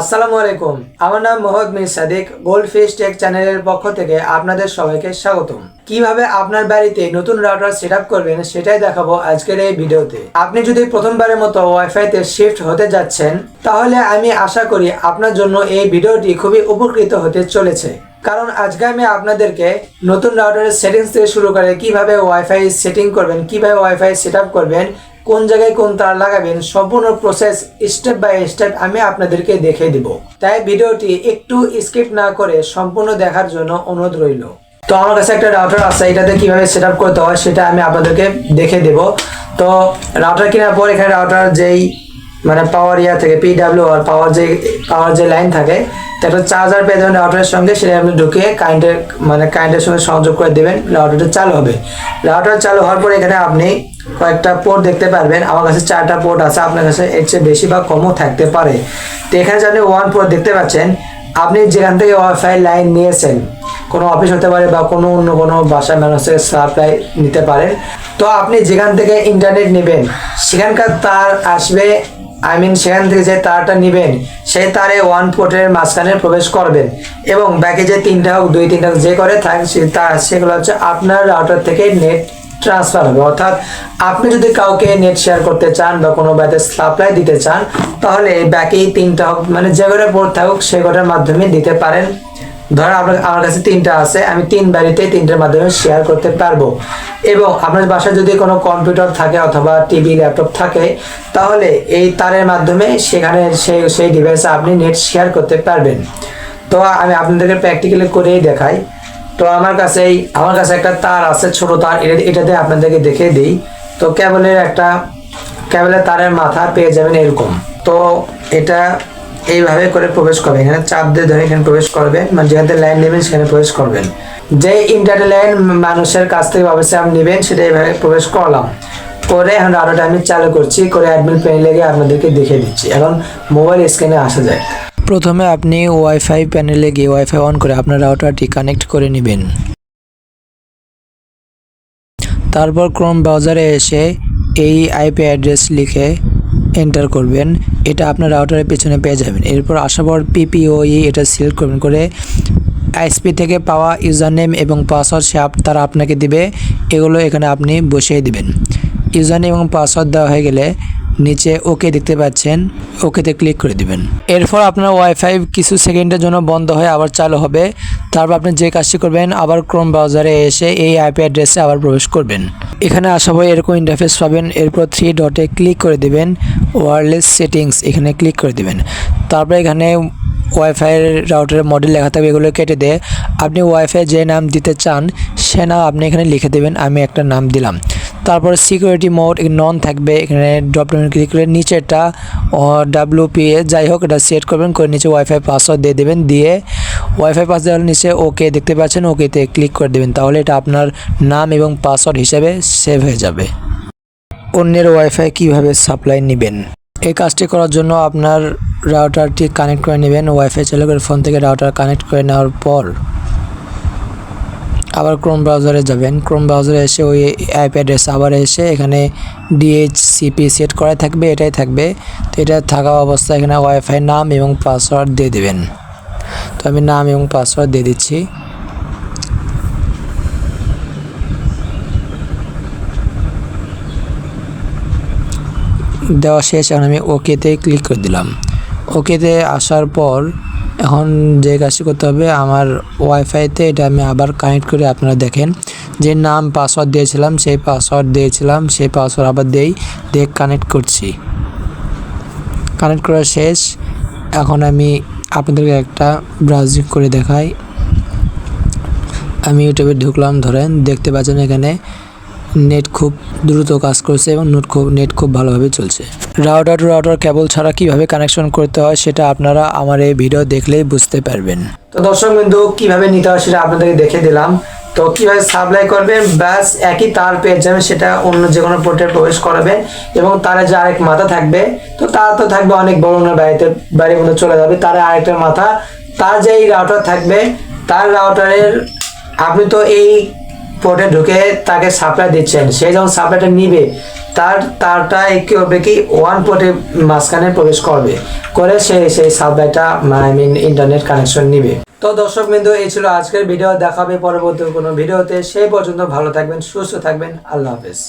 আসসালামু আলাইকুম। আমার নাম Mohammad Mir Sadik, gold fish tech চ্যানেলের পক্ষ থেকে আপনাদের সবাইকে স্বাগতম। কীভাবে আপনার বাড়িতে নতুন রাউটার সেট করবেন সেটাই দেখাবো আজকের এই ভিডিওতে। আপনি যদি প্রথমবারের মতো ওয়াইফাই তে শিফট হতে যাচ্ছেন, তাহলে আমি আশা করি আপনার জন্য এই ভিডিওটি খুবই উপকৃত হতে চলেছে। কারণ আজকে আমি আপনাদেরকে নতুন রাউটারের সেটিংস থেকে শুরু করে কীভাবে ওয়াইফাই সেটিং করবেন, কীভাবে ওয়াইফাই সেট করবেন কোন জায়গায় কোন তার লাগাবেন, সম্পূর্ণ প্রসেস স্টেপ বাই স্টেপ আমি আপনাদেরকে দেখিয়ে দিব। তাই ভিডিওটি একটু স্কিপ না করে সম্পূর্ণ দেখার জন্য অনুরোধ রইল। তো আমার কাছে একটা রাউটার আছে, এটাতে কীভাবে সেট আপ করতে হয় সেটা আমি আপনাদেরকে দেখে দেব। তো রাউটার কেনার পর এখানে রাউটার যেই মানে পাওয়ার ইয়া থেকে পিডাব্লিউ আর পাওয়ার যে পাওয়ার যে লাইন থাকে একটা চার্জার পেয়ে যাবেন রাউটারের সঙ্গে, সেটা আপনি ঢুকিয়ে কারেন্টের মানে কারেন্টের সঙ্গে সংযোগ করে দেবেন রাউটারটা চালু হবে। রাউটার চালু হওয়ার পরে এখানে আপনি কয়েকটা পোর্ট দেখতে পারবেন। আমার কাছে চারটা পোর্ট আছে, আপনার কাছে এর চেয়ে বেশি বা কমও থাকতে পারে। তো এখানে আপনি ওয়ান পোর্ট দেখতে পাচ্ছেন, আপনি যেখান থেকে ওয়াইফাই লাইন নিয়েছেন, কোনো অফিস হতে পারে বা কোনো অন্য কোনো বাসা মানুষের সাপ্লাই নিতে পারেন, তো আপনি যেখান থেকে ইন্টারনেট নেবেন, সেখানকার তার আসবে আই মিন সেখান থেকে যে তারটা নেবেন সেই তারে ওয়ান পোর্টের মাঝখানে প্রবেশ করবেন। এবং বাকি যে তিনটা হোক, দুই তিনটা হোক, যে করে থাক, সে তার সেগুলো হচ্ছে আপনার রাউটার থেকে নেট ট্রান্সফার হবে। অর্থাৎ আপনি যদি কাউকে নেট শেয়ার করতে চান বা কোনো বাড়িতে সাপ্লাই দিতে চান, তাহলে বাকি তিনটা হোক মানে যে কটা পোর্ট থাকুক, সে কটার মাধ্যমে দিতে পারেন। ধরেন আপনার, আমার কাছে তিনটা আছে, আমি তিন বাড়িতে তিনটার মাধ্যমে শেয়ার করতে পারব। এবং আপনার বাসায় যদি কোনো কম্পিউটার থাকে অথবা টিভি ল্যাপটপ থাকে, তাহলে এই তারের মাধ্যমে সেখানে সেই সেই ডিভাইসে আপনি নেট শেয়ার করতে পারবেন। তো আমি আপনাদেরকে প্র্যাকটিক্যালি করেই দেখাই। তো আমার কাছে আমার কাছে একটা তার আছে, ছোট তার। এটা- এটাতে আপনাদেরকে দেখে দিই। তো কেবলের একটা কেবলের তারের মাথা পেয়ে যাবেন এরকম। তো এটা এইভাবে করে প্রবেশ করবেন এখানে চাপ দিয়ে ধরে এখানে প্রবেশ করবেন মানে যেখান লাইন নেবেন, সেখানে প্রবেশ করবেন। যে ইন্টারনেট লাইন মানুষের কাছ থেকে অবশ্যই আপনি নেবেন, সেটা এইভাবে প্রবেশ করলাম। করে এখন আরোটা আমি চালু করছি। করে অ্যাডমিন প্যানেলে লেগে আপনাদেরকে দেখে দিচ্ছি। এখন মোবাইল স্ক্রিনে আসা যায় প্রথমে আপনি ওয়াইফাই প্যানেলে গিয়ে ওয়াইফাই অন করে আপনার রাউটারটি কানেক্ট করে নেবেন। তারপর ক্রোম ব্রাউজারে এসে এই আইপি অ্যাড্রেস লিখে এন্টার করবেন। এটা আপনার রাউটারের পেছনে পেয়ে যাবেন। এরপর আসার পর পিপিওই এটা সিলেক্ট করবেন করে আইএসপি থেকে পাওয়া ইউজার নেম এবং পাসওয়ার্ড সে তারা আপনাকে দিবে। এগুলো এখানে আপনি বসিয়ে দিবেন। ইউজার নেম এবং পাসওয়ার্ড দেওয়া হয়ে গেলে নিচে ওকে দেখতে পাচ্ছেন। ওকেতে ক্লিক করে দিবেন। এরপর আপনার ওয়াইফাই কিছু সেকেন্ডের জন্য বন্ধ হয়ে আবার চালু হবে। তারপর আপনি যে কাজটি করবেন, আবার ক্রোম ব্রাউজারে এসে এই আইপি অ্যাড্রেসে আবার প্রবেশ করবেন। এখানে আসা পরে এরকম ইন্টারফেস পাবেন। এরপর থ্রি ডটে ক্লিক করে দিবেন। ওয়ারলেস সেটিংস এখানে ক্লিক করে দিবেন। তারপর এখানে ওয়াইফাই রাউটারের মডেল লেখা থাকবে, এগুলো কেটে দিয়ে। আপনি ওয়াইফাই যে নাম দিতে চান, সে নাম আপনি এখানে লিখে দেবেন। আমি একটা নাম দিলাম। তারপর সিকিউরিটি মোড নন থাকবে, এখানে ড্রপ ডাউন ক্লিক করে নিচেটা এ যাই হোক, এটা সেট করবেন, করে নিচে ওয়াইফাই পাসওয়ার্ড দিয়ে দেবেন, দিয়ে ওয়াইফাই পাস দেওয়ার নিচে ওকে দেখতে পাচ্ছেন ওকেতে ক্লিক করে দেবেন, তাহলে এটা আপনার নাম এবং পাসওয়ার্ড হিসেবে সেভ হয়ে যাবে। অন্যের ওয়াইফাই কীভাবে সাপ্লাই নেবেন? এই কাজটি করার জন্য আপনার রাউটারটি কানেক্ট করে নেবেন ওয়াইফাই চালু করে ফোন থেকে রাউটার কানেক্ট করে নেওয়ার পর। আবার ক্রোম ব্রাউজারে যাবেন। ক্রোম ব্রাউজারে এসে ওই আইপি অ্যাড্রেস আবার এসে এখানে ডিএইচসিপি সেট করা থাকবে, এটাই থাকবে। তো এটা থাকা অবস্থায় এখানে ওয়াইফাই নাম এবং পাসওয়ার্ড দিয়ে দেবেন। তো আমি নাম এবং পাসওয়ার্ড দিয়ে দিচ্ছি। দেওয়া শেষ, এখন আমি ওকেতে ক্লিক করে দিলাম। ওকেতে আসার পর এখন যে কাজটি করতে হবে, আমার ওয়াইফাইতে এটা আমি আবার কানেক্ট করে আপনারা দেখেন। যে নাম পাসওয়ার্ড দিয়েছিলাম, সেই পাসওয়ার্ড দিয়েছিলাম, সেই পাসওয়ার্ড আবার দেই, দিয়ে কানেক্ট করছি। কানেক্ট করা শেষ। এখন আমি আপনাদেরকে একটা ব্রাউজিং করে দেখাই। আমি ইউটিউবে ঢুকলাম, ধরেন, দেখতে পাচ্ছেন এখানে নেট খুব দ্রুত কাজ করছে এবং নোট খুব, নেট খুব ভালোভাবে চলছে। রাউটার টু রাউটার কেবল ছাড়া কীভাবে কানেকশন করতে হয় সেটা আপনারা আমার এই ভিডিও দেখলেই বুঝতে পারবেন। তো দর্শক বিন্দু কীভাবে নিতে হয় সেটা আপনাদেরকে দেখে দিলাম। তো কীভাবে সাপ্লাই করবেন? ব্যাস, একই তার পেয়ে যাবেন, সেটা অন্য যে কোনো পোর্টে প্রবেশ করাবেন এবং তার যে আরেক মাথা থাকবে, তো তার তো থাকবে অনেক বড় অন্য বাড়িতে, বাড়ির মধ্যে চলে যাবে, তার আরেকটা মাথা, তার যে এই রাউটার থাকবে, তার রাউটারের আপনি তো এই পোর্টে ঢুকে তাকে সাপ্লাই দিচ্ছেন। সে যখন সাপ্লাইটা নিবে, তার, তারটা কি হবে কি ওয়ান পটে মাঝখানে প্রবেশ করবে। করে সে সেই সাপ্লাইটা আই মিন ইন্টারনেট কানেকশন নিবে। তো দর্শক বিন্দু, এই ছিল আজকের ভিডিও দেখাবে পরবর্তী কোনো ভিডিওতে সেই পর্যন্ত ভালো থাকবেন, সুস্থ থাকবেন। আল্লাহ হাফেজ।